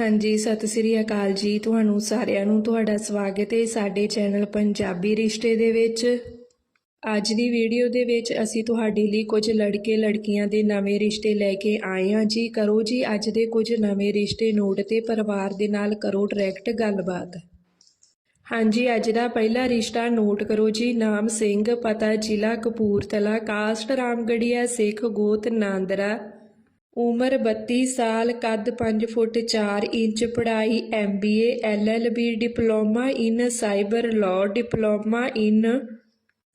ਹਾਂਜੀ, ਸਤਿ ਸ੍ਰੀ ਅਕਾਲ ਜੀ। ਤੁਹਾਨੂੰ ਸਾਰਿਆਂ ਨੂੰ ਤੁਹਾਡਾ ਸਵਾਗਤ ਹੈ ਸਾਡੇ ਚੈਨਲ ਪੰਜਾਬੀ ਰਿਸ਼ਤੇ ਦੇ ਵਿੱਚ। ਅੱਜ ਦੀ ਵੀਡੀਓ ਦੇ ਵਿੱਚ ਅਸੀਂ ਤੁਹਾਡੇ ਲਈ ਕੁਝ ਲੜਕੇ ਲੜਕੀਆਂ ਦੇ ਨਵੇਂ ਰਿਸ਼ਤੇ ਲੈ ਕੇ ਆਏ ਹਾਂ ਜੀ। ਕਰੋ ਜੀ ਅੱਜ ਦੇ ਕੁਝ ਨਵੇਂ ਰਿਸ਼ਤੇ ਨੋਟ ਤੇ ਪਰਿਵਾਰ ਦੇ ਨਾਲ ਕਰੋ ਡਾਇਰੈਕਟ ਗੱਲਬਾਤ। ਹਾਂਜੀ, ਅੱਜ ਦਾ ਪਹਿਲਾ ਰਿਸ਼ਤਾ ਨੋਟ ਕਰੋ ਜੀ। ਨਾਮ ਸਿੰਘ, ਪਤਾ ਜ਼ਿਲ੍ਹਾ ਕਪੂਰਥਲਾ, ਕਾਸਟ ਰਾਮਗੜੀਆ, ਸਿੱਖ ਗੋਤ, ਨਾਂਦਰਾ। ਉਮਰ 32 ਸਾਲ ਕੱਦ 5 ਫੁੱਟ 4 ਇੰਚ ਪੜ੍ਹਾਈ MBA LLB diploma in cyber law, diploma in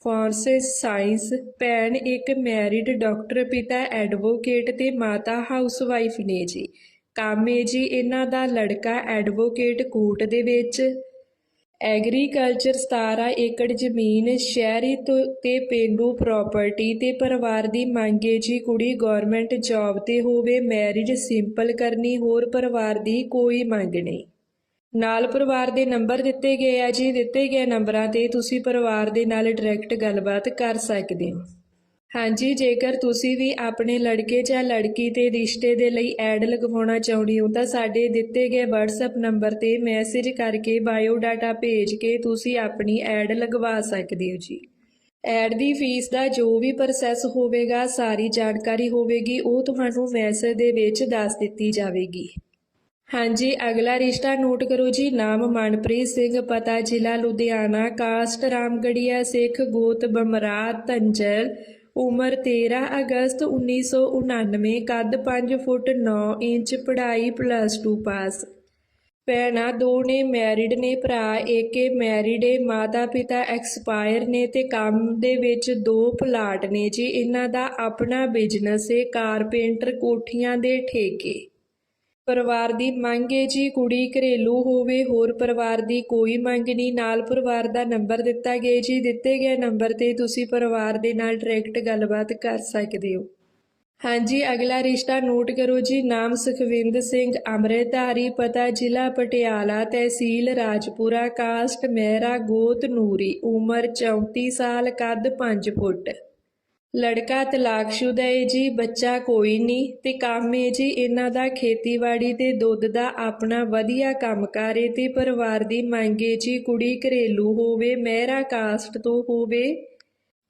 forensic science. ਭੈਣ ਇੱਕ ਮੈਰਿਡ ਡਾਕਟਰ, ਪਿਤਾ ਐਡਵੋਕੇਟ ਤੇ ਮਾਤਾ ਹਾਊਸਵਾਈਫ ਨੇ ਜੀ। ਕਾਮੇ ਜੀ, ਇਹਨਾਂ ਦਾ ਲੜਕਾ ਐਡਵੋਕੇਟ ਕੋਰਟ ਦੇ ਵਿੱਚ। ਐਗਰੀਕਲਚਰ 17 ਏਕੜ ਜ਼ਮੀਨ ਸ਼ਹਿਰੀ ਤੋਂ ਤੇ ਪੇਂਡੂ ਪ੍ਰਾਪਰਟੀ ਤੇ ਪਰਿਵਾਰ ਦੀ ਮੰਗ ਹੈ ਜੀ ਕੁੜੀ ਗਵਰਨਮੈਂਟ ਜੌਬ ਤੇ ਹੋਵੇ ਮੈਰਿਜ ਸਿੰਪਲ ਕਰਨੀ, ਹੋਰ ਪਰਿਵਾਰ ਦੀ ਕੋਈ ਮੰਗ ਨਹੀਂ। ਨਾਲ ਪਰਿਵਾਰ ਦੇ ਨੰਬਰ ਦਿੱਤੇ ਗਏ ਆ ਜੀ, ਦਿੱਤੇ ਗਏ ਨੰਬਰਾਂ ਤੇ ਤੁਸੀਂ ਪਰਿਵਾਰ ਦੇ ਨਾਲ ਡਾਇਰੈਕਟ ਗੱਲਬਾਤ ਕਰ ਸਕਦੇ ਹੋ। ਹਾਂਜੀ, ਜੇਕਰ ਤੁਸੀਂ ਵੀ ਆਪਣੇ ਲੜਕੇ ਜਾਂ ਲੜਕੀ ਤੇ ਰਿਸ਼ਤੇ ਦੇ ਲਈ ਐਡ ਲਗਵਾਉਣਾ ਚਾਹੁੰਦੇ ਹੋ, ਤਾਂ ਸਾਡੇ ਦਿੱਤੇ ਗਏ WhatsApp ਨੰਬਰ ਤੇ ਮੈਸੇਜ ਕਰਕੇ ਬਾਇਓ ਡਾਟਾ ਭੇਜ ਕੇ ਤੁਸੀਂ ਆਪਣੀ ਐਡ ਲਗਵਾ ਸਕਦੇ ਹੋ ਜੀ। ਐਡ ਦੀ ਫੀਸ ਦਾ ਜੋ ਵੀ ਪ੍ਰੋਸੈਸ ਹੋਵੇਗਾ, ਸਾਰੀ ਜਾਣਕਾਰੀ ਹੋਵੇਗੀ, ਉਹ ਤੁਹਾਨੂੰ ਮੈਸੇਜ ਦੇ ਵਿੱਚ ਦੱਸ ਦਿੱਤੀ ਜਾਵੇਗੀ। ਹਾਂਜੀ, ਅਗਲਾ ਰਿਸ਼ਤਾ ਨੋਟ ਕਰੋ ਜੀ, ਨਾਮ ਮਨਪ੍ਰੀਤ ਸਿੰਘ, ਪਤਾ ਜ਼ਿਲ੍ਹਾ ਲੁਧਿਆਣਾ, ਕਾਸਟ ਰਾਮਗੜੀਆ, ਸਿੱਖ ਗੋਤ ਬਮਰਾ ਤੰਜਲ ਉਮਰ 13 ਅਗਸਤ 1999 ਕੱਦ 5 ਫੁੱਟ 9 ਇੰਚ, ਪੜ੍ਹਾਈ ਪਲੱਸ 2 ਪਾਸ ਭੈਣਾਂ ਦੋ ਨੇ ਮੈਰਿਡ ਨੇ, ਭਰਾ ਏਕੇ ਮੈਰਿਡ ਏ ਮਾਤਾ ਪਿਤਾ ਐਕਸਪਾਇਰ ਨੇ ਤੇ ਕੰਮ ਦੇ ਵਿੱਚ ਦੋ ਪਲਾਟ ਨੇ ਜੀ। ਇਹਨਾਂ ਦਾ ਆਪਣਾ ਬਿਜ਼ਨਸ ਏ ਕਾਰਪੈਂਟਰ ਕੋਠੀਆਂ ਦੇ ਠੇਕੇ। ਪਰਿਵਾਰ ਦੀ ਮੰਗ ਹੈ ਜੀ, ਕੁੜੀ ਘਰੇਲੂ ਹੋਵੇ, ਹੋਰ ਪਰਿਵਾਰ ਦੀ ਕੋਈ ਮੰਗ ਨਹੀਂ। ਨਾਲ ਪਰਿਵਾਰ ਦਾ ਨੰਬਰ ਦਿੱਤਾ ਗਿਆ ਜੀ। ਦਿੱਤੇ ਗਏ ਨੰਬਰ ਤੇ ਤੁਸੀਂ ਪਰਿਵਾਰ ਦੇ ਨਾਲ ਡਾਇਰੈਕਟ ਗੱਲਬਾਤ ਕਰ ਸਕਦੇ ਹੋ। ਹਾਂਜੀ, ਅਗਲਾ ਰਿਸ਼ਤਾ ਨੋਟ ਕਰੋ ਜੀ। ਨਾਮ ਸੁਖਵਿੰਦ ਸਿੰਘ, ਅੰਮ੍ਰਿਤਧਾਰੀ, ਪਤਾ ਜ਼ਿਲ੍ਹਾ ਪਟਿਆਲਾ, ਤਹਿਸੀਲ ਰਾਜਪੁਰਾ, ਕਾਸਟ, ਮਹਿਰਾ, ਗੋਤ ਨੂਰੀ, ਉਮਰ 34 ਸਾਲ, ਕੱਦ 5 ਫੁੱਟ। ਲੜਕਾ ਤਲਾਕਸ਼ੁਦਾ ਏ ਜੀ, ਬੱਚਾ ਕੋਈ ਨਹੀਂ ਤੇ ਕੰਮ ਏ ਜੀ, ਇਹਨਾਂ ਦਾ ਖੇਤੀਬਾੜੀ ਤੇ ਦੁੱਧ ਦਾ ਆਪਣਾ ਵਧੀਆ ਕੰਮਕਾਰ ਹੈ ਤੇ ਪਰਿਵਾਰ ਦੀ ਮੰਗ ਏ ਜੀ, ਕੁੜੀ ਘਰੇਲੂ ਹੋਵੇ, ਮਹਿਰਾ ਕਾਸਟ ਤੋਂ ਹੋਵੇ।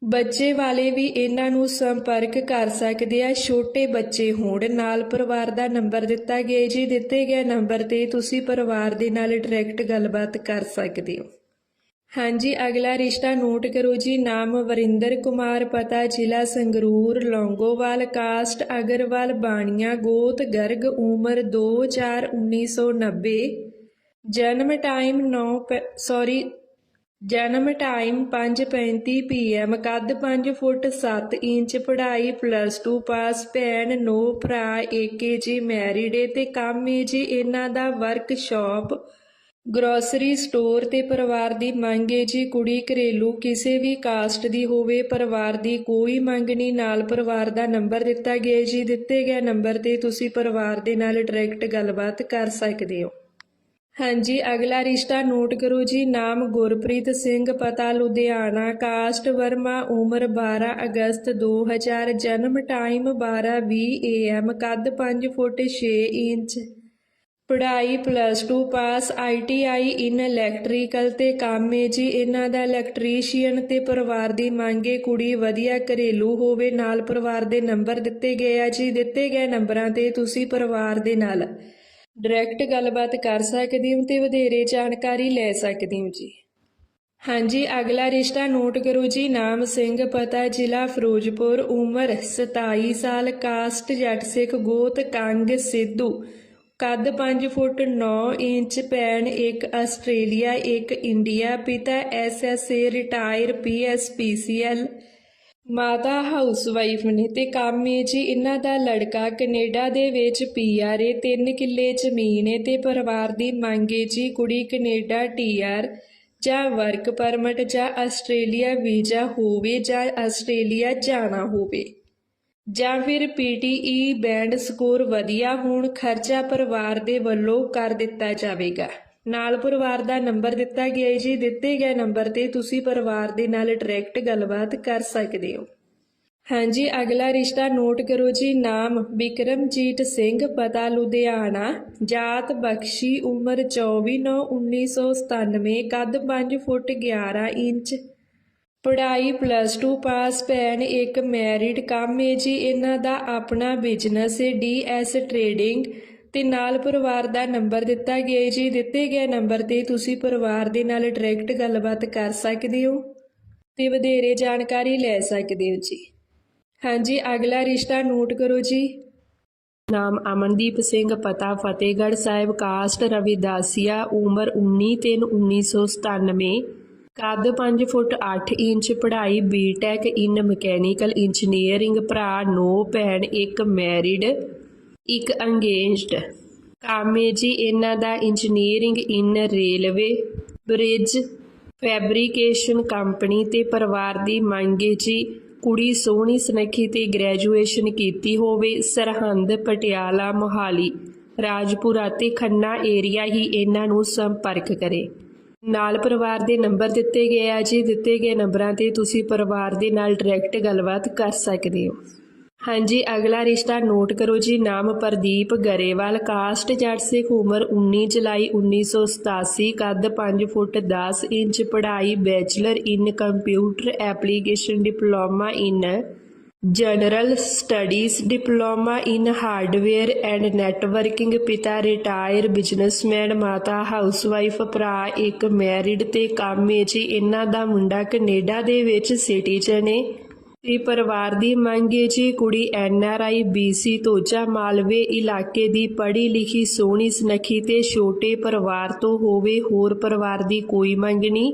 ਬੱਚੇ ਵਾਲੇ ਵੀ ਇਹਨਾਂ ਨੂੰ ਸੰਪਰਕ ਕਰ ਸਕਦੇ ਆ, ਛੋਟੇ ਬੱਚੇ ਹੋਣ, ਨਾਲ ਪਰਿਵਾਰ ਦਾ ਨੰਬਰ ਦਿੱਤਾ ਗਿਆ ਜੀ, ਦਿੱਤੇ ਗਏ ਨੰਬਰ ਤੇ ਤੁਸੀਂ ਪਰਿਵਾਰ ਦੇ ਨਾਲ ਡਾਇਰੈਕਟ ਗੱਲਬਾਤ ਕਰ ਸਕਦੇ ਹੋ। ਹਾਂਜੀ, ਅਗਲਾ ਰਿਸ਼ਤਾ ਨੋਟ ਕਰੋ ਜੀ। ਨਾਮ ਵਰਿੰਦਰ ਕੁਮਾਰ, ਪਤਾ ਜ਼ਿਲ੍ਹਾ ਸੰਗਰੂਰ, ਲੌਂਗੋਵਾਲ, ਕਾਸਟ ਅਗਰਵਾਲ, ਬਾਣੀਆਂ, ਗੋਤ, ਗਰਗ, ਉਮਰ 2/4/1990 ਜਨਮ ਟਾਈਮ 9 ਸੌਰੀ, ਜਨਮ ਟਾਈਮ 5:35 ਪੀਐਮ ਕੱਦ 5 ਫੁੱਟ 7 ਇੰਚ, ਪੜ੍ਹਾਈ ਪਲੱਸ 2 ਪਾਸ, ਭੈਣ ਨੋ ਭਰਾ ਏਕੇ ਜੀ, ਮੈਰਿਡ ਏ ਤੇ ਕੰਮ ਏ ਜੀ। ਇਹਨਾਂ ਦਾ ਵਰਕਸ਼ਾਪ ਗਰੋਸਰੀ ਸਟੋਰ ਤੇ ਪਰਿਵਾਰ ਦੀ ਮੰਗ ਏ ਜੀ ਕੁੜੀ ਘਰੇਲੂ ਕਿਸੇ ਵੀ ਕਾਸਟ ਦੀ ਹੋਵੇ, ਪਰਿਵਾਰ ਦੀ ਕੋਈ ਮੰਗ ਨਹੀਂ। ਨਾਲ ਪਰਿਵਾਰ ਦਾ ਨੰਬਰ ਦਿੱਤਾ ਗਿਆ ਜੀ। ਦਿੱਤੇ ਗਏ ਨੰਬਰ ਤੇ ਤੁਸੀਂ ਪਰਿਵਾਰ ਦੇ ਨਾਲ ਡਾਇਰੈਕਟ ਗੱਲਬਾਤ ਕਰ ਸਕਦੇ ਹੋ। ਹਾਂਜੀ, ਅਗਲਾ ਰਿਸ਼ਤਾ ਨੋਟ ਕਰੋ ਜੀ। ਨਾਮ ਗੁਰਪ੍ਰੀਤ ਸਿੰਘ, ਪਤਾ ਲੁਧਿਆਣਾ ਕਾਸਟ ਵਰਮਾ, ਉਮਰ 12 ਅਗਸਤ 2000 ਜਨਮ ਟਾਈਮ 12:20 ਏਐਮ ਕੱਦ 5 ਫੁੱਟ 6 ਇੰਚ। ਪੜ੍ਹਾਈ plus 2 pass ITI in electrical ਤੇ ਕੰਮ ਏ ਜੀ। ਇਹਨਾਂ ਦਾ ਇਲੈਕਟ੍ਰੀਸ਼ੀਅਨ ਤੇ ਪਰਿਵਾਰ ਦੀ ਮੰਗੇ ਕੁੜੀ ਵਧੀਆ ਘਰੇਲੂ ਹੋਵੇ, ਨਾਲ ਪਰਿਵਾਰ ਦੇ ਨੰਬਰ ਦਿੱਤੇ ਗਏ ਆ ਜੀ। ਦਿੱਤੇ ਗਏ ਨੰਬਰਾਂ ਤੇ ਤੁਸੀਂ ਪਰਿਵਾਰ ਦੇ ਨਾਲ ਡਾਇਰੈਕਟ ਗੱਲਬਾਤ ਕਰ ਸਕਦੇ ਹੋ ਤੇ ਵਧੇਰੇ ਜਾਣਕਾਰੀ ਲੈ ਸਕਦੇ ਹੋ ਜੀ। ਹਾਂਜੀ, ਅਗਲਾ ਰਿਸ਼ਤਾ ਨੋਟ ਕਰੋ ਜੀ। ਨਾਮ ਸਿੰਘ, ਪਤਾ ਜ਼ਿਲ੍ਹਾ ਫਿਰੋਜ਼ਪੁਰ, ਉਮਰ 27 ਸਾਲ, ਕਾਸਟ ਜੱਟ ਸਿੱਖ, ਗੋਤ ਕੰਗ ਸਿੱਧੂ। ਕੱਦ 5 ਫੁੱਟ 9 ਇੰਚ ਪੈਣ ਇੱਕ ਆਸਟ੍ਰੇਲੀਆ, ਇੱਕ ਇੰਡੀਆ, ਪਿਤਾ ਐਸਐਸਏ ਰਿਟਾਇਰ ਪੀਐਸਪੀਸੀਐਲ ਮਾਤਾ ਹਾਊਸਵਾਈਫ ਨੇ ਤੇ ਕੰਮ ਏ ਜੀ ਇਹਨਾਂ ਦਾ ਲੜਕਾ ਕੈਨੇਡਾ ਦੇ ਵਿੱਚ ਪੀਆਰ ਏ 3 ਕਿੱਲੇ ਜ਼ਮੀਨ ਏ ਤੇ ਪਰਿਵਾਰ ਦੀ ਮੰਗ ਏ ਜੀ ਕੁੜੀ ਕੈਨੇਡਾ ਟੀਆਰ ਜਾਂ ਵਰਕ ਪਰਮਿਟ ਜਾਂ ਆਸਟ੍ਰੇਲੀਆ ਵੀਜ਼ਾ ਹੋਵੇ ਜਾਂ ਆਸਟ੍ਰੇਲੀਆ ਜਾਣਾ ਹੋਵੇ। ਜਾਂ ਫਿਰ ਪੀਟੀਈ ਬੈਂਡ ਸਕੋਰ ਵਧੀਆ ਹੋਣ, ਖਰਚਾ ਪਰਿਵਾਰ ਦੇ ਵੱਲੋਂ ਕਰ ਦਿੱਤਾ ਜਾਵੇਗਾ। ਨਾਲ ਪਰਿਵਾਰ ਦਾ ਨੰਬਰ ਦਿੱਤਾ ਗਿਆ ਹੈ ਜੀ। ਦਿੱਤੇ ਗਏ ਨੰਬਰ ਤੇ ਤੁਸੀਂ ਪਰਿਵਾਰ ਦੇ ਨਾਲ ਡਾਇਰੈਕਟ ਗੱਲਬਾਤ ਕਰ ਸਕਦੇ ਹੋ। ਹਾਂਜੀ, ਅਗਲਾ ਰਿਸ਼ਤਾ ਨੋਟ ਕਰੋ ਜੀ। ਨਾਮ ਵਿਕਰਮਜੀਤ ਸਿੰਘ, ਪਤਾ ਲੁਧਿਆਣਾ, ਜਾਤ ਬਖਸ਼ੀ, ਉਮਰ 24 ਨੌ 1997 ਕੱਦ 5 ਫੁੱਟ 11 ਇੰਚ। ਪੜ੍ਹਾਈ ਪਲੱਸ 2 ਪਾਸ ਭੈਣ, ਇੱਕ ਮੈਰਿਡ ਕੰਮ ਹੈ ਜੀ, ਇਹਨਾਂ ਦਾ ਆਪਣਾ ਬਿਜ਼ਨਸ ਹੈ ਡੀਐਸ ਟਰੇਡਿੰਗ ਤੇ ਨਾਲ ਪਰਿਵਾਰ ਦਾ ਨੰਬਰ ਦਿੱਤਾ ਗਿਆ ਜੀ। ਦਿੱਤੇ ਗਏ ਨੰਬਰ ਤੇ ਤੁਸੀਂ ਪਰਿਵਾਰ ਦੇ ਨਾਲ ਡਾਇਰੈਕਟ ਗੱਲਬਾਤ ਕਰ ਸਕਦੇ ਹੋ ਤੇ ਵਧੇਰੇ ਜਾਣਕਾਰੀ ਲੈ ਸਕਦੇ ਹੋ ਜੀ। ਹਾਂਜੀ, ਅਗਲਾ ਰਿਸ਼ਤਾ ਨੋਟ ਕਰੋ ਜੀ। ਨਾਮ ਅਮਨਦੀਪ ਸਿੰਘ, ਪਤਾ ਫਤਿਹਗੜ੍ਹ ਸਾਹਿਬ ਕਾਸਟ ਰਵਿਦਾਸੀਆ ਉਮਰ 19 ਤਿੰਨ 1997 ਕੱਦ 5 ਫੁੱਟ 8 ਇੰਚ, ਪੜ੍ਹਾਈ ਬੀਟੈਕ ਇਨ ਮਕੈਨੀਕਲ ਇੰਜੀਨੀਅਰਿੰਗ ਭਰਾ ਨੋ ਭੈਣ, ਇੱਕ ਮੈਰਿਡ ਇੱਕ ਅੰਗੇਜਡ ਕਾਮੇ ਜੀ, ਇਹਨਾਂ ਦਾ engineering in railway bridge fabrication company ਤੇ ਪਰਿਵਾਰ ਦੀ ਮੰਗ ਹੈ ਜੀ। ਕੁੜੀ ਸੋਹਣੀ, ਸੁਨੱਖੀ ਤੇ ਗ੍ਰੈਜੂਏਸ਼ਨ ਕੀਤੀ ਹੋਵੇ, ਸਰਹੰਦ, ਪਟਿਆਲਾ, ਮੋਹਾਲੀ। ਰਾਜਪੁਰਾ ਤੇ ਖੰਨਾ ਏਰੀਆ ਹੀ ਇਹਨਾਂ ਨੂੰ ਸੰਪਰਕ ਕਰੇ। ਨਾਲ ਪਰਿਵਾਰ ਦੇ ਨੰਬਰ ਦਿੱਤੇ ਗਏ ਆ ਜੀ, ਦਿੱਤੇ ਗਏ ਨੰਬਰਾਂ ਤੇ ਤੁਸੀਂ ਪਰਿਵਾਰ ਦੇ ਨਾਲ ਡਾਇਰੈਕਟ ਗੱਲਬਾਤ ਕਰ ਸਕਦੇ ਹੋ। ਹਾਂਜੀ, ਅਗਲਾ ਰਿਸ਼ਤਾ ਨੋਟ ਕਰੋ ਜੀ, ਨਾਮ ਪ੍ਰਦੀਪ ਗਰੇਵਾਲ ਕਾਸਟ ਜੱਟ ਸਿੱਖ, ਉਮਰ 19 ਜੁਲਾਈ 1987 ਕੱਦ 5 ਫੁੱਟ 10 ਇੰਚ, ਪੜ੍ਹਾਈ bachelor in computer application diploma in general studies diploma in hardware and networking ਪਿਤਾ ਰਿਟਾਇਰ ਬਿਜ਼ਨਸਮੈਨ ਮਾਤਾ ਹਾਊਸਵਾਈਫ ਭਰਾ ਇੱਕ ਮੈਰਿਡ ਤੇ ਕਾਮੇ ਜੀ ਇਹਨਾਂ ਦਾ ਮੁੰਡਾ ਕੈਨੇਡਾ ਦੇ ਵਿੱਚ ਸਿਟੀਜ਼ਨ ਏ ਤੇ ਪਰਿਵਾਰ ਦੀ ਮੰਗ ਹੈ ਜੀ ਕੁੜੀ ਐਨ ਆਰ ਆਈ ਬੀਸੀ ਤੋਜਾ ਮਾਲਵੇ ਇਲਾਕੇ ਦੀ ਪੜ੍ਹੀ ਲਿਖੀ, ਸੋਹਣੀ, ਸੁਨੱਖੀ ਤੇ ਛੋਟੇ ਪਰਿਵਾਰ ਤੋਂ ਹੋਵੇ ਹੋਰ ਪਰਿਵਾਰ ਦੀ ਕੋਈ ਮੰਗ ਨਹੀਂ।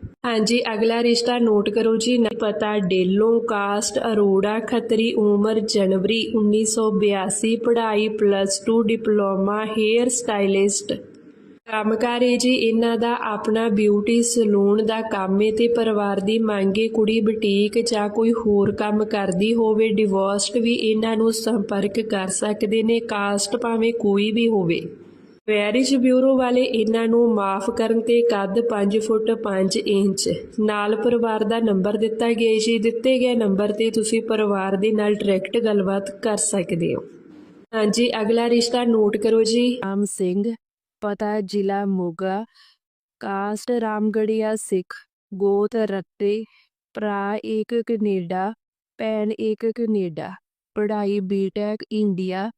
ਹਾਂਜੀ, ਅਗਲਾ ਰਿਸ਼ਤਾ ਨੋਟ ਕਰੋ ਜੀ। ਨ- ਪਤਾ, ਡੇਲੋਂ ਕਾਸਟ, ਅਰੋੜਾ, ਖੱਤਰੀ, ਉਮਰ, ਜਨਵਰੀ 1982 ਪੜ੍ਹਾਈ ਪਲੱਸ 2 ਡਿਪਲੋਮਾ ਹੇਅਰ ਸਟਾਈਲਿਸਟ ਕੰਮਕਾਰ ਹੈ ਜੀ, ਇਹਨਾਂ ਦਾ ਆਪਣਾ ਬਿਊਟੀ ਸਲੂਨ ਦਾ ਕੰਮ ਹੈ ਤੇ ਪਰਿਵਾਰ ਦੀ ਮੰਗੇ ਕੁੜੀ ਬੁਟੀਕ ਜਾਂ ਕੋਈ ਹੋਰ ਕੰਮ ਕਰਦੀ ਹੋਵੇ ਡਿਵੋਰਸਡ ਵੀ ਇਹਨਾਂ ਨੂੰ ਸੰਪਰਕ ਕਰ ਸਕਦੇ ਨੇ, ਕਾਸਟ ਭਾਵੇਂ ਕੋਈ ਵੀ ਹੋਵੇ। ਮੈਰਿਜ ਬਿਊਰੋ ਵਾਲੇ ਇਹਨਾਂ ਨੂੰ ਮਾਫ ਕਰਨ ਤੇ ਕੱਦ 5 ਫੁੱਟ 5 ਇੰਚ। ਨਾਲ ਪਰਿਵਾਰ ਦਾ ਨੰਬਰ ਦਿੱਤਾ ਗਿਆ ਜੀ ਦਿੱਤੇ ਗਏ ਨੰਬਰ ਤੇ ਤੁਸੀਂ ਪਰਿਵਾਰ ਦੇ ਨਾਲ ਡਾਇਰੈਕਟ ਗੱਲਬਾਤ ਕਰ ਸਕਦੇ ਹੋ। ਹਾਂਜੀ, ਅਗਲਾ ਰਿਸ਼ਤਾ ਨੋਟ ਕਰੋ ਜੀ। ਆਮ ਸਿੰਘ, ਪਤਾ ਜ਼ਿਲ੍ਹਾ ਮੋਗਾ, ਕਾਸਟ ਰਾਮਗੜੀਆ ਸਿੱਖ, ਗੋਤ ਰੱਤੇ, ਭਰਾ ਇੱਕ ਕੈਨੇਡਾ, ਭੈਣ ਇੱਕ ਕੈਨੇਡਾ, ਪੜ੍ਹਾਈ ਬੀਟੈਕ ਇੰਡੀਆ,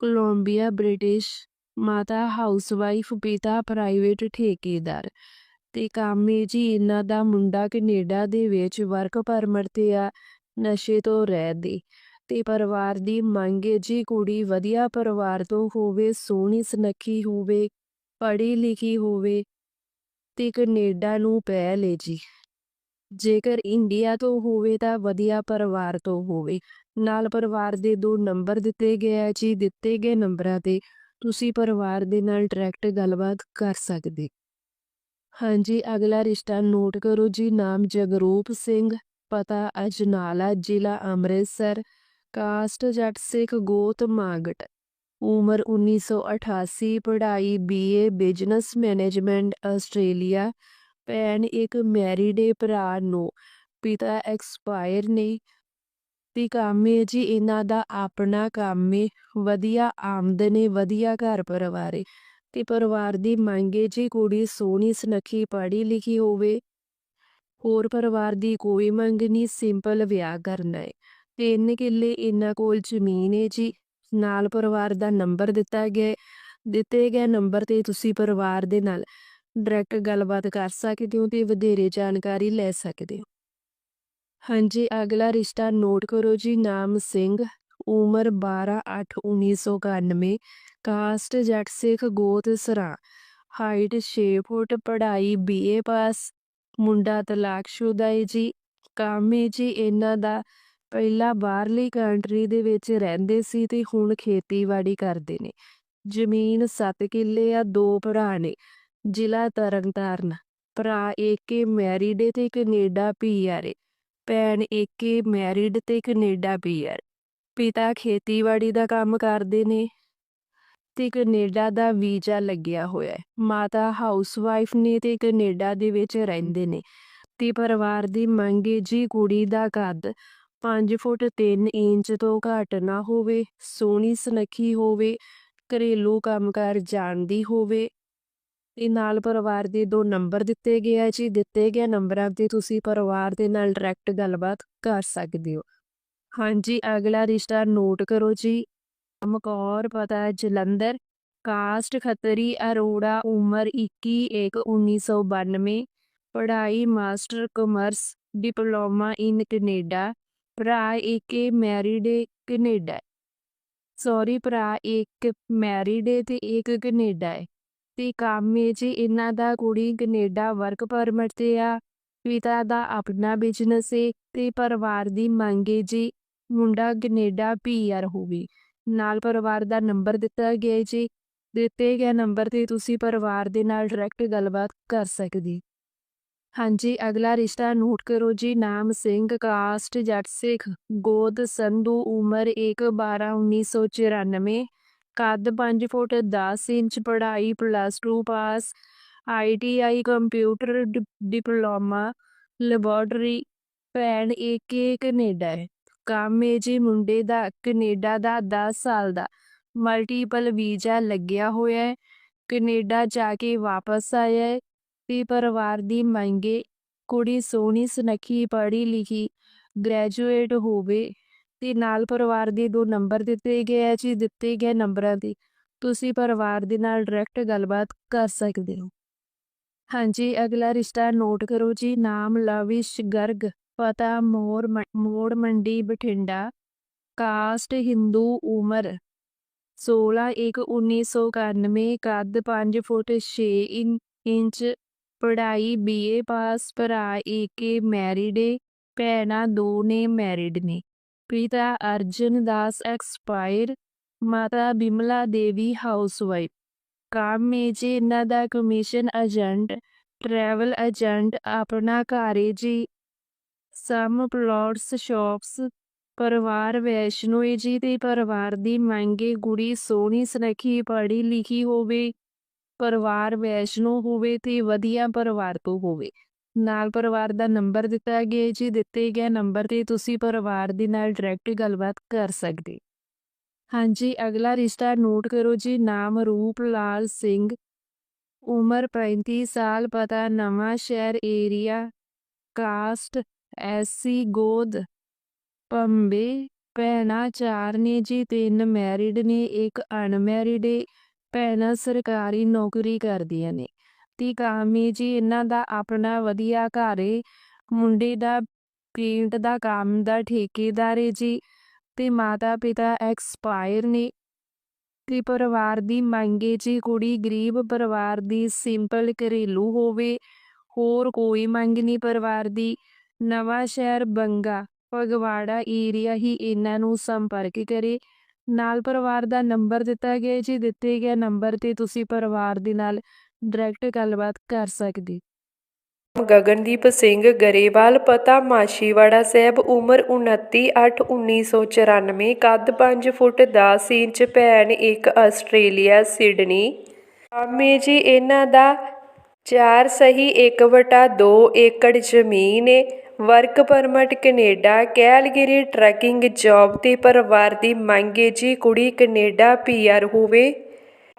ਕੋਲੰਬੀਆ, ਬ੍ਰਿਟਿਸ਼ ਮਾਤਾ ਹਾਊਸਵਾਈਫ ਪਿਤਾ ਪ੍ਰਾਈਵੇਟ ਠੇਕੇਦਾਰ। ਤੇ ਕਾਮੇ ਜੀ ਇਹਨਾਂ ਦਾ ਮੁੰਡਾ ਕੈਨੇਡਾ ਦੇ ਵਿੱਚ ਵਰਕ ਪਰਮਿਟ ਤੇ ਆ, ਨਸ਼ੇ ਤੋਂ ਰਹਿਤ ਤੇ ਪਰਿਵਾਰ ਦੀ ਮੰਗ ਹੈ ਜੀ ਕੁੜੀ ਵਧੀਆ ਪਰਿਵਾਰ ਤੋਂ ਹੋਵੇ, ਸੋਹਣੀ ਸੁਨੱਖੀ ਹੋਵੇ ਪੜ੍ਹੀ ਲਿਖੀ ਹੋਵੇ ਤੇ ਕੈਨੇਡਾ ਨੂੰ ਪੈ ਲੈ ਜੀ। ਜੇਕਰ ਇੰਡੀਆ ਤੋਂ ਹੋਵੇ ਤਾਂ ਵਧੀਆ ਪਰਿਵਾਰ ਤੋਂ ਹੋਵੇ। ਨਾਲ ਪਰਿਵਾਰ ਦੇ ਦੋ ਨੰਬਰ ਦਿੱਤੇ ਗਏ ਆ ਜੀ, ਦਿੱਤੇ ਗਏ ਨੰਬਰਾਂ ਤੇ ਤੁਸੀਂ ਪਰਿਵਾਰ ਦੇ ਨਾਲ ਡਾਇਰੈਕਟ ਗੱਲਬਾਤ ਕਰ ਸਕਦੇ। ਹਾਂਜੀ, ਅਗਲਾ ਰਿਸ਼ਤਾ ਨੋਟ ਕਰੋ ਜੀ, ਨਾਮ ਜਗਰੂਪ ਸਿੰਘ, ਪਤਾ ਅਜਨਾਲਾ, ਜ਼ਿਲ੍ਹਾ ਅੰਮ੍ਰਿਤਸਰ ਕਾਸਟ ਜੱਟ ਸਿੱਖ ਗੋਤ ਮਾਗਟ, ਉਮਰ 1988 ਪੜ੍ਹਾਈ ਬੀਏ ਬਿਜ਼ਨਸ ਮੈਨੇਜਮੈਂਟ ਆਸਟ੍ਰੇਲੀਆ, ਭੈਣ ਇੱਕ ਮੈਰਿਡ ਏ, ਭਰਾ ਨੂੰ, ਪਿਤਾ ਐਕਸਪਾਇਰ ਨੇ ਤੇ ਕੰਮ ਏ ਜੀ ਇਹਨਾਂ ਦਾ ਆਪਣਾ ਕੰਮ ਏ ਵਧੀਆ ਆਮਦਨ ਏ, ਵਧੀਆ ਘਰ ਪਰਿਵਾਰ ਏ। ਤੇ ਪਰਿਵਾਰ ਦੀ ਮੰਗ ਏ ਜੀ ਕੁੜੀ ਸੋਹਣੀ, ਸੁਨੱਖੀ ਪੜ੍ਹੀ ਲਿਖੀ ਹੋਵੇ, ਹੋਰ ਪਰਿਵਾਰ ਦੀ ਕੋਈ ਮੰਗ ਨਹੀਂ, ਸਿੰਪਲ ਵਿਆਹ ਕਰਨਾ ਏ। ਇੰਨੇ ਕਿੱਲੇ ਇਹਨਾਂ ਕੋਲ ਜ਼ਮੀਨ ਏ ਜੀ, ਨਾਲ ਪਰਿਵਾਰ ਦਾ ਨੰਬਰ ਦਿੱਤਾ ਗਿਆ ਦਿੱਤੇ ਗਏ ਨੰਬਰ ਤੇ ਤੁਸੀਂ ਪਰਿਵਾਰ ਦੇ ਨਾਲ ਡਾਇਰੈਕਟ ਗੱਲਬਾਤ ਕਰ ਸਕਦੇ ਹੋ ਤੇ ਵਧੇਰੇ ਜਾਣਕਾਰੀ ਲੈ ਸਕਦੇ ਹੋ। ਹਾਂਜੀ, ਅਗਲਾ ਰਿਸ਼ਤਾ ਨੋਟ ਕਰੋ ਜੀ, ਨਾਮ ਸਿੰਘ, ਉਮਰ 12/8/1991 ਕਾਸਟ ਜੱਟ ਸਿੱਖ ਗੋਤ ਸਰਾ, ਹਾਈਟ 6 ਫੁੱਟ, ਪੜ੍ਹਾਈ ਬੀਏ ਪਾਸ, ਮੁੰਡਾ ਤਲਾਕਸ਼ੁਦਾ ਹੈ ਜੀ, ਕੰਮ ਹੈ ਜੀ, ਇਹਨਾਂ ਦਾ ਪਹਿਲਾਂ ਬਾਹਰਲੀ ਕੰਟਰੀ ਦੇ ਵਿੱਚ ਰਹਿੰਦੇ ਸੀ ਤੇ ਹੁਣ ਖੇਤੀਬਾੜੀ ਕਰਦੇ ਨੇ। ਜ਼ਮੀਨ 7 ਕਿੱਲੇ ਆ, ਦੋ ਭਰਾ ਨੇ, ਜ਼ਿਲ੍ਹਾ ਤਰਨਤਾਰਨ, ਭਰਾ ਏਕੇ ਮੈਰਿਡ ਤੇ ਕੈਨੇਡਾ ਪੀਆਰ ਏ। ਭੈਣ ਏਕੇ ਮੈਰਿਡ ਤੇ ਕੈਨੇਡਾ ਪੀਆਰ ਪਿਤਾ ਖੇਤੀਬਾੜੀ ਦਾ ਕੰਮ ਕਰਦੇ ਨੇ ਤੇ ਕੈਨੇਡਾ ਦਾ ਵੀਜ਼ਾ ਲੱਗਿਆ ਹੋਇਆ ਹੈ ਮਾਤਾ ਹਾਊਸਵਾਈਫ ਨੇ ਤੇ ਕੈਨੇਡਾ ਦੇ ਵਿੱਚ ਰਹਿੰਦੇ ਨੇ। ਤੇ ਪਰਿਵਾਰ ਦੀ ਮੰਗੇ ਜੀ ਕੁੜੀ ਦਾ ਕੱਦ 5 ਫੁੱਟ 3 ਇੰਚ ਤੋਂ ਘੱਟ ਨਾ ਹੋਵੇ, ਸੋਹਣੀ ਸੁਨੱਖੀ ਹੋਵੇ, ਘਰੇਲੂ ਕੰਮਕਾਰ ਜਾਣਦੀ ਹੋਵੇ ਤੇ ਨਾਲ ਪਰਿਵਾਰ ਦੇ ਦੋ ਨੰਬਰ ਦਿੱਤੇ ਗਏ ਆ ਜੀ। ਦਿੱਤੇ ਗਏ ਨੰਬਰਾਂ ਤੇ ਤੁਸੀਂ ਪਰਿਵਾਰ ਦੇ ਨਾਲ ਡਾਇਰੈਕਟ ਗੱਲਬਾਤ ਕਰ ਸਕਦੇ ਹੋ। ਹਾਂਜੀ, ਅਗਲਾ ਰਿਸ਼ਤਾ ਨੋਟ ਕਰੋ ਜੀ। ਮਕੌਰ ਪਤਾ ਜਲੰਧਰ। ਕਾਸਟ ਖੱਤਰੀ, ਅਰੋੜਾ, ਉਮਰ 21 1 1992 ਪੜ੍ਹਾਈ, master commerce, diploma in Canada. ਭਰਾ ਏਕੇ ਮੈਰਿਡ ਕੈਨੇਡਾ। ਸੌਰੀ, ਭਰਾ ਇੱਕ, ਮੈਰਿਡ ਤੇ ਇੱਕ ਕੈਨੇਡਾ ਹੈ ਤੇ ਕੰਮ ਜੀ ਇਹਨਾਂ ਦਾ ਕੁੜੀ ਕੈਨੇਡਾ ਵਰਕ ਪਰਮਿਟ ਤੇ ਆ। ਪਿਤਾ ਦਾ ਆਪਣਾ ਬਿਜ਼ਨਸ ਹੈ ਤੇ ਪਰਿਵਾਰ ਦੀ ਮੰਗ ਹੈ ਜੀ। ਮੁੰਡਾ ਕੈਨੇਡਾ ਪੀਆਰ ਹੋਵੇ। ਨਾਲ ਪਰਿਵਾਰ ਦਾ ਨੰਬਰ ਦਿੱਤਾ ਗਿਆ ਜੀ। ਦਿੱਤੇ ਗਏ ਨੰਬਰ ਤੇ ਤੁਸੀਂ ਪਰਿਵਾਰ ਦੇ ਨਾਲ ਡਾਇਰੈਕਟ ਗੱਲਬਾਤ ਕਰ ਸਕਦੇ। ਹਾਂਜੀ, ਅਗਲਾ ਰਿਸ਼ਤਾ ਨੋਟ ਕਰੋ ਜੀ। ਨਾਮ ਸਿੰਘ ਕਾਸਟ ਜੱਟ, ਸਿੱਖ, ਗੋਦ, ਸੰਧੂ, ਉਮਰ 1 12 1994 ਕੱਦ 5 ਫੁੱਟ 10 ਇੰਚ ਪੜ੍ਹਾਈ plus 2 pass ITI computer diploma laboratory ਭੈਣ ਏਕੇ ਕੈਨੇਡਾ ਹੈ। ਕੰਮ ਹੈ ਜੀ ਮੁੰਡੇ ਦਾ ਕੈਨੇਡਾ ਦਾ 10 ਸਾਲ ਦਾ। ਮਲਟੀਪਲ ਵੀਜ਼ਾ ਲੱਗਿਆ ਹੋਇਆ ਹੈ। ਕੈਨੇਡਾ ਜਾ ਕੇ ਵਾਪਸ ਆਇਆ ਹੈ ਤੇ ਪਰਿਵਾਰ ਦੀ ਮੰਗੇ ਕੁੜੀ ਸੋਹਣੀ ਸੁਨੱਖੀ ਪੜ੍ਹੀ ਲਿਖੀ ਗ੍ਰੈਜੂਏਟ ਹੋਵੇ। ਤੇ ਨਾਲ ਪਰਿਵਾਰ ਦੇ ਦੋ ਨੰਬਰ ਦਿੱਤੇ ਗਏ ਹੈ ਜੀ ਦਿੱਤੇ ਗਏ ਨੰਬਰਾਂ ਤੇ ਤੁਸੀਂ ਪਰਿਵਾਰ ਦੇ ਨਾਲ ਡਾਇਰੈਕਟ ਗੱਲਬਾਤ ਕਰ ਸਕਦੇ ਹੋ। ਹਾਂਜੀ, ਅਗਲਾ ਰਿਸ਼ਤਾ ਨੋਟ ਕਰੋ ਜੀ। ਨਾਮ ਲਵਿਸ਼ ਗਰਗ, ਪਤਾ ਮੋਰ ਮੋੜ ਮੰਡੀ, ਬਠਿੰਡਾ। ਕਾਸਟ ਹਿੰਦੂ ਉਮਰ 16 1 1991 ਕੱਦ 5 ਫੁੱਟ 6 ਇੰ- ਇੰਚ, ਪੜ੍ਹਾਈ ਬੀਏ ਪਾਸ ਭਰਾ ਏਕੇ ਮੈਰਿਡ ਏ, ਭੈਣਾਂ ਦੋ ਨੇ ਮੈਰਿਡ ਨੇ। ਪਿਤਾ ਅਰਜਨ ਦਾਸ ਐਕਸਪਾਇਰ, ਮਾਤਾ ਬਿਮਲਾ ਦੇਵੀ ਹਾਊਸਵਾਈਫ। ਕੰਮ ਏ ਜੀ ਇਹਨਾਂ ਦਾ ਕਮਿਸ਼ਨ ਏਜੰਟ, ਟਰੈਵਲ ਏਜੰਟ, ਆਪਣਾ ਘਰ ਏ ਜੀ ਸਮ ਪਲਾਟਸ, ਸ਼ਾਪਸ, ਪਰਿਵਾਰ ਵੈਸ਼ਨੋ ਏ ਜੀ ਤੇ ਪਰਿਵਾਰ ਦੀ ਮੰਗੇ ਕੁੜੀ ਸੋਹਣੀ ਸੁਨੱਖੀ ਪੜ੍ਹੀ ਲਿਖੀ ਹੋਵੇ, ਪਰਿਵਾਰ ਵੈਸ਼ਨੋ ਹੋਵੇ ਤੇ ਵਧੀਆ ਪਰਿਵਾਰ ਤੋਂ ਹੋਵੇ। ਨਾਲ ਪਰਿਵਾਰ ਦਾ ਨੰਬਰ ਦਿੱਤਾ ਗਿਆ ਜੀ, ਦਿੱਤੇ ਗਏ ਨੰਬਰ ਤੇ ਤੁਸੀਂ ਪਰਿਵਾਰ ਦੇ ਨਾਲ ਡਾਇਰੈਕਟ ਗੱਲਬਾਤ ਕਰ ਸਕਦੇ। ਹਾਂਜੀ, ਅਗਲਾ ਰਿਸ਼ਤਾ ਨੋਟ ਕਰੋ ਜੀ, ਨਾਮ ਰੂਪ ਲਾਲ ਸਿੰਘ, ਉਮਰ 35 ਸਾਲ, ਪਤਾ ਨਵਾਂ ਸ਼ਹਿਰ ਏਰੀਆ ਕਾਸਟ ਐਸੀ ਗੋਦ ਪੰਬੇ ਭੈਣਾਂ ਚਾਰ ਨੇ ਜੀ, ਤਿੰਨ ਮੈਰਿਡ ਨੇ, ਇੱਕ ਅਨਮੈਰਿਡ ਏ, ਭੈਣਾਂ ਸਰਕਾਰੀ ਨੌਕਰੀ ਕਰਦੀਆਂ ਨੇ। ਤੇ ਕਾਮੀ ਜੀ, ਇਹਨਾਂ ਦਾ ਆਪਣਾ ਵਧੀਆ ਘਰ ਏ। ਮੁੰਡੇ ਦਾ ਪੇਂਟ ਦਾ ਕੰਮ ਦਾ ਠੇਕੇਦਾਰ ਏ ਜੀ ਤੇ ਮਾਤਾ ਪਿਤਾ ਐਕਸਪਾਇਰ ਨੇ। ਤੇ ਪਰਿਵਾਰ ਦੀ ਮੰਗੇ ਜੀ, ਕੁੜੀ ਗਰੀਬ ਪਰਿਵਾਰ ਦੀ ਸਿੰਪਲ ਘਰੇਲੂ ਹੋਵੇ, ਹੋਰ ਕੋਈ ਮੰਗ ਨਹੀਂ ਪਰਿਵਾਰ ਦੀ। ਨਵਾਂ ਸ਼ਹਿਰ ਬੰਗਾ, ਫਗਵਾੜਾ ਏਰੀਆ ਹੀ ਇਹਨਾਂ ਨੂੰ ਸੰਪਰਕ ਕਰੇ। ਨਾਲ ਪਰਿਵਾਰ ਦਾ ਨੰਬਰ ਦਿੱਤਾ ਗਿਆ ਜੀ, ਦਿੱਤੇ ਗਏ ਨੰਬਰ ਤੇ ਤੁਸੀਂ ਪਰਿਵਾਰ ਦੇ ਨਾਲ ਡਾਇਰੈਕਟ ਗੱਲਬਾਤ ਕਰ ਸਕਦੇ। ਗਗਨਦੀਪ ਸਿੰਘ ਗਰੇਵਾਲ, ਪਤਾ ਮਾਸ਼ੀਵਾੜਾ ਸਾਹਿਬ, ਉਮਰ 29 8 1994 ਕੱਦ 5 ਫੁੱਟ 10 ਇੰਚ, ਭੈਣ ਇੱਕ ਆਸਟ੍ਰੇਲੀਆ, ਸਿਡਨੀ। ਆਮੇ ਜੀ, ਇਹਨਾਂ ਦਾ 4 ਸਹੀ 1 ਵਟਾ 2 ਏਕੜ ਜ਼ਮੀਨ ਏ। Work permit Canada, Calgary trucking job ਤੇ ਪਰਿਵਾਰ ਦੀ ਮੰਗ ਏ ਜੀ, ਕੁੜੀ ਕੈਨੇਡਾ ਪੀਆਰ ਹੋਵੇ।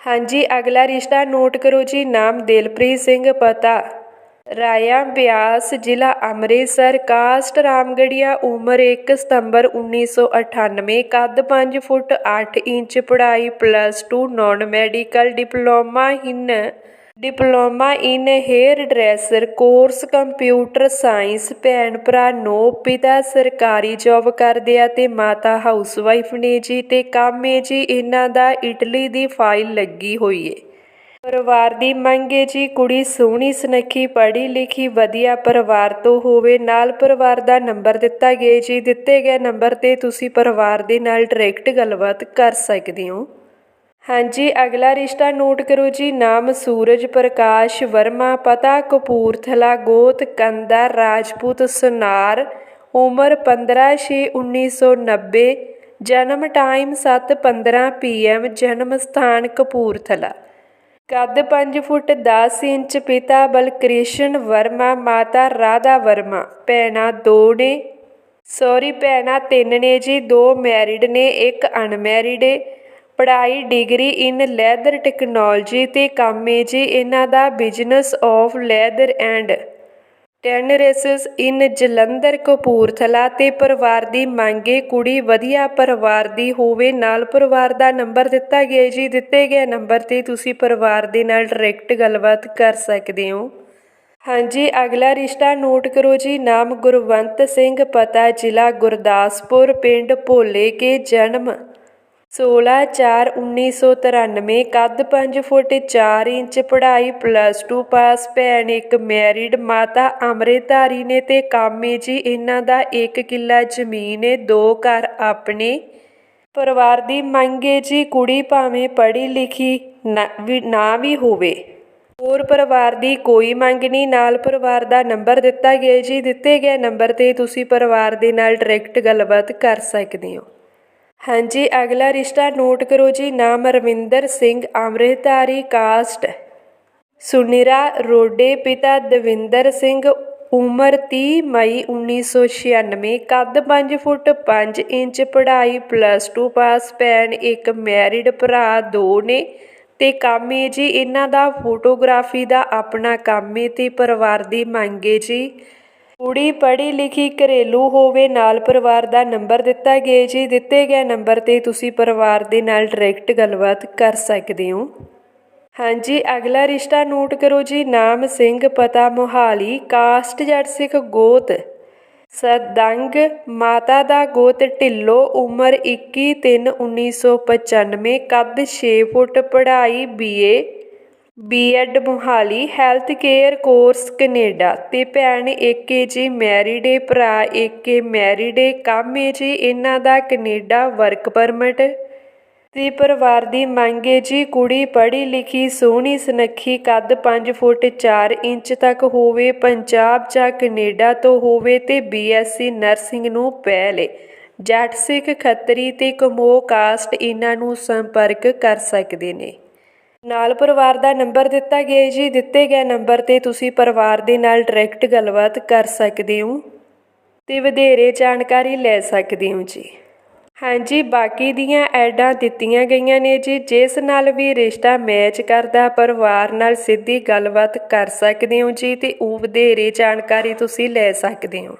ਹਾਂਜੀ, ਅਗਲਾ ਰਿਸ਼ਤਾ ਨੋਟ ਕਰੋ ਜੀ, ਨਾਮ ਦਿਲਪ੍ਰੀਤ ਸਿੰਘ ਪਤਾ। ਰਾਇਆ ਬਿਆਸ, ਜ਼ਿਲ੍ਹਾ ਅੰਮ੍ਰਿਤਸਰ, ਕਾਸਟ ਰਾਮਗੜੀਆ, ਉਮਰ 1 ਸਤੰਬਰ 1998 ਕੱਦ 5 ਫੁੱਟ 8 ਇੰਚ, ਪੜ੍ਹਾਈ plus 2 non medical diploma in diploma in hair dresser, course computer science, ਭੈਣ ਭਰਾ, ਨੋ ਪਿਤਾ, ਸਰਕਾਰੀ ਜੌਬ ਕਰਦੇ ਆ ਤੇ ਮਾਤਾ ਹਾਊਸਵਾਈਫ ਨੇ ਜੀ ਤੇ ਕੰਮ ਏ ਜੀ, ਇਹਨਾਂ ਦਾ ਇਟਲੀ ਦੀ ਫਾਈਲ ਲੱਗੀ ਹੋਈ ਏ। ਪਰਿਵਾਰ ਦੀ ਮੰਗ ਏ ਜੀ, ਕੁੜੀ ਸੋਹਣੀ, ਸੁਨੱਖੀ, ਪੜ੍ਹੀ ਲਿਖੀ, ਵਧੀਆ ਪਰਿਵਾਰ ਤੋਂ ਹੋਵੇ, ਨਾਲ ਪਰਿਵਾਰ ਦਾ ਨੰਬਰ ਦਿੱਤਾ ਗਿਆ ਜੀ, ਦਿੱਤੇ ਗਏ ਨੰਬਰ ਤੇ ਤੁਸੀਂ ਪਰਿਵਾਰ ਦੇ ਨਾਲ ਡਾਇਰੈਕਟ ਗੱਲਬਾਤ ਕਰ ਸਕਦੇ ਹੋ। ਹਾਂਜੀ, ਅਗਲਾ ਰਿਸ਼ਤਾ ਨੋਟ ਕਰੋ ਜੀ। ਨਾਮ ਸੂਰਜ ਪ੍ਰਕਾਸ਼ ਵਰਮਾ, ਪਤਾ ਕਪੂਰਥਲਾ ਗੋਤ, ਕੰਦਾ ਰਾਜਪੂਤ ਸੁਨਾਰ, ਉਮਰ 15/6/1990 ਜਨਮ ਟਾਈਮ 7:15 ਪੀਐਮ, ਜਨਮ ਸਥਾਨ ਕਪੂਰਥਲਾ। ਕੱਦ 5 ਫੁੱਟ 10 ਇੰਚ, ਪਿਤਾ ਬਲਕ੍ਰਿਸ਼ਨ ਵਰਮਾ, ਮਾਤਾ ਰਾਧਾ ਵਰਮਾ। ਭੈਣਾਂ ਦੋ ਨੇ। ਸੌਰੀ, ਭੈਣਾਂ ਤਿੰਨ ਨੇ ਜੀ। ਦੋ ਮੈਰਿਡ ਨੇ, ਇੱਕ ਅਨਮੈਰਿਡ ਏ। ਪੜ੍ਹਾਈ ਡਿਗਰੀ ਇਨ ਲੈਦਰ ਟੈਕਨੋਲੋਜੀ ਅਤੇ ਕੰਮ ਏ ਜੀ, ਇਹਨਾਂ ਦਾ business of leather and tanneries in Jalandhar, Kapurthala ਤੇ ਪਰਿਵਾਰ ਦੀ ਮੰਗੇ ਕੁੜੀ ਵਧੀਆ ਪਰਿਵਾਰ ਦੀ ਹੋਵੇ, ਨਾਲ ਪਰਿਵਾਰ ਦਾ ਨੰਬਰ ਦਿੱਤਾ ਗਿਆ ਜੀ, ਦਿੱਤੇ ਗਏ ਨੰਬਰ ਤੇ ਤੁਸੀਂ ਪਰਿਵਾਰ ਦੇ ਨਾਲ ਡਾਇਰੈਕਟ ਗੱਲਬਾਤ ਕਰ ਸਕਦੇ ਹੋ। ਹਾਂਜੀ, ਅਗਲਾ ਰਿਸ਼ਤਾ ਨੋਟ ਕਰੋ ਜੀ, ਨਾਮ ਗੁਰਵੰਤ ਸਿੰਘ, ਪਤਾ ਜ਼ਿਲ੍ਹਾ ਗੁਰਦਾਸਪੁਰ, ਪਿੰਡ ਭੋਲੇ ਕੇ, ਜਨਮ 16/4/1993 ਕੱਦ ਪੰਜ ਫੁੱਟ ਚਾਰ ਇੰਚ ਪੜ੍ਹਾਈ ਪਲੱਸ ਟੂ ਪਾਸ ਭੈਣ ਇੱਕ ਮੈਰਿਡ ਮਾਤਾ ਅੰਮ੍ਰਿਤਧਾਰੀ ਨੇ ਅਤੇ ਕਾਮੇ ਜੀ ਇਹਨਾਂ ਦਾ ਇੱਕ ਕਿੱਲਾ ਜ਼ਮੀਨ ਏ, ਦੋ ਘਰ ਆਪਣੇ। ਪਰਿਵਾਰ ਦੀ ਮੰਗ ਮੰਗੇ ਜੀ ਕੁੜੀ ਭਾਵੇਂ ਪੜ੍ਹੀ ਲਿਖੀ ਨਾ ਵੀ ਨਾ ਵੀ ਹੋਵੇ। ਹੋਰ ਪਰਿਵਾਰ ਦੀ ਕੋਈ ਮੰਗ ਨਹੀਂ, ਨਾਲ ਪਰਿਵਾਰ ਦਾ ਨੰਬਰ ਦਿੱਤਾ ਗਿਆ ਜੀ। ਦਿੱਤੇ ਗਏ ਨੰਬਰ ਤੇ ਤੁਸੀਂ ਪਰਿਵਾਰ ਦੇ ਨਾਲ ਡਾਇਰੈਕਟ ਗੱਲਬਾਤ ਕਰ ਸਕਦੇ ਹੋ। ਹਾਂਜੀ, ਅਗਲਾ ਰਿਸ਼ਤਾ ਨੋਟ ਕਰੋ ਜੀ। ਨਾਮ ਰਵਿੰਦਰ ਸਿੰਘ, ਅੰਮ੍ਰਿਤਧਾਰੀ ਕਾਸਟ। ਸੁਨਿਰਾ ਰੋਡੇ, ਪਿਤਾ ਦਵਿੰਦਰ ਸਿੰਘ, ਉਮਰ 30 ਮਈ 1996 ਕੱਦ 5 ਫੁੱਟ 5 ਇੰਚ, ਪੜ੍ਹਾਈ ਪਲੱਸ 2 ਪਾਸ ਭੈਣ, ਇੱਕ ਮੈਰਿਡ ਭਰਾ, ਦੋ ਨੇ। ਤੇ ਕੰਮ ਏ ਜੀ, ਇਹਨਾਂ ਦਾ ਫੋਟੋਗ੍ਰਾਫੀ ਦਾ ਆਪਣਾ ਕੰਮ ਏ ਤੇ ਪਰਿਵਾਰ ਦੀ ਮੰਗ ਏ ਜੀ। ਕੁੜੀ ਪੜ੍ਹੀ ਲਿਖੀ ਘਰੇਲੂ ਹੋਵੇ ਨਾਲ ਪਰਿਵਾਰ ਦਾ ਨੰਬਰ ਦਿੱਤਾ ਗਿਆ ਜੀ। ਦਿੱਤੇ ਗਏ ਨੰਬਰ ਤੇ ਤੁਸੀਂ ਪਰਿਵਾਰ ਦੇ ਨਾਲ ਡਾਇਰੈਕਟ ਗੱਲਬਾਤ ਕਰ ਸਕਦੇ ਹੋ। ਹਾਂਜੀ, ਅਗਲਾ ਰਿਸ਼ਤਾ ਨੋਟ ਕਰੋ ਜੀ। ਨਾਮ ਸਿੰਘ, ਪਤਾ ਮੋਹਾਲੀ, ਕਾਸਟ ਜੱਟ ਸਿੱਖ ਗੋਤ। ਸਦੰਗ, ਮਾਤਾ ਦਾ ਗੋਤ ਢਿੱਲੋ, ਉਮਰ 21/3/1995 ਕੱਦ 6 ਫੁੱਟ, ਪੜ੍ਹਾਈ BA BEd Mohali health care course Canada. ਤੇ ਭੈਣ ਏਕੇ ਜੀ ਮੈਰਿਡ ਏ, ਭਰਾ ਏਕੇ ਮੈਰੀਡੇ ਕੰਮ ਏ ਜੀ ਇਹਨਾਂ ਦਾ ਕੈਨੇਡਾ ਵਰਕ ਪਰਮਿਟ। ਤੇ ਪਰਿਵਾਰ ਦੀ ਮੰਗ ਮੰਗੇ ਜੀ ਕੁੜੀ ਪੜ੍ਹੀ ਲਿਖੀ, ਸੋਹਣੀ, ਸੁਨੱਖੀ, ਕੱਦ 5 ਫੁੱਟ 4 ਇੰਚ ਤੱਕ ਹੋਵੇ, ਪੰਜਾਬ ਜਾਂ ਕੈਨੇਡਾ ਤੋਂ ਹੋਵੇ ਤੇ ਬੀਐਸਸੀ ਨਰਸਿੰਗ ਨੂੰ ਪਹਿਲੇ ਜੱਟ ਸਿੱਖ ਖੱਤਰੀ ਤੇ ਕਮੋ ਕਾਸਟ ਇਹਨਾਂ ਨੂੰ ਸੰਪਰਕ ਕਰ ਸਕਦੇ ਨੇ। ਨਾਲ ਪਰਿਵਾਰ ਦਾ ਨੰਬਰ ਦਿੱਤਾ ਗਿਆ ਜੀ। ਦਿੱਤੇ ਗਏ ਨੰਬਰ ਤੇ ਤੁਸੀਂ ਪਰਿਵਾਰ ਦੇ ਨਾਲ ਡਾਇਰੈਕਟ ਗੱਲਬਾਤ ਕਰ ਸਕਦੇ ਹੋ ਤੇ ਵਧੇਰੇ ਜਾਣਕਾਰੀ ਲੈ ਸਕਦੇ ਹੋ ਜੀ। ਹਾਂਜੀ, ਬਾਕੀ ਦੀਆਂ ਐਡਾਂ ਦਿੱਤੀਆਂ ਗਈਆਂ ਨੇ ਜੀ। ਜਿਸ ਨਾਲ ਵੀ ਰਿਸ਼ਤਾ ਮੈਚ ਕਰਦਾ, ਪਰਿਵਾਰ ਨਾਲ ਸਿੱਧੀ ਗੱਲਬਾਤ ਕਰ ਸਕਦੇ ਹੋ ਜੀ ਤੇ ਉਹ ਵਧੇਰੇ ਜਾਣਕਾਰੀ ਤੁਸੀਂ ਲੈ ਸਕਦੇ ਹੋ।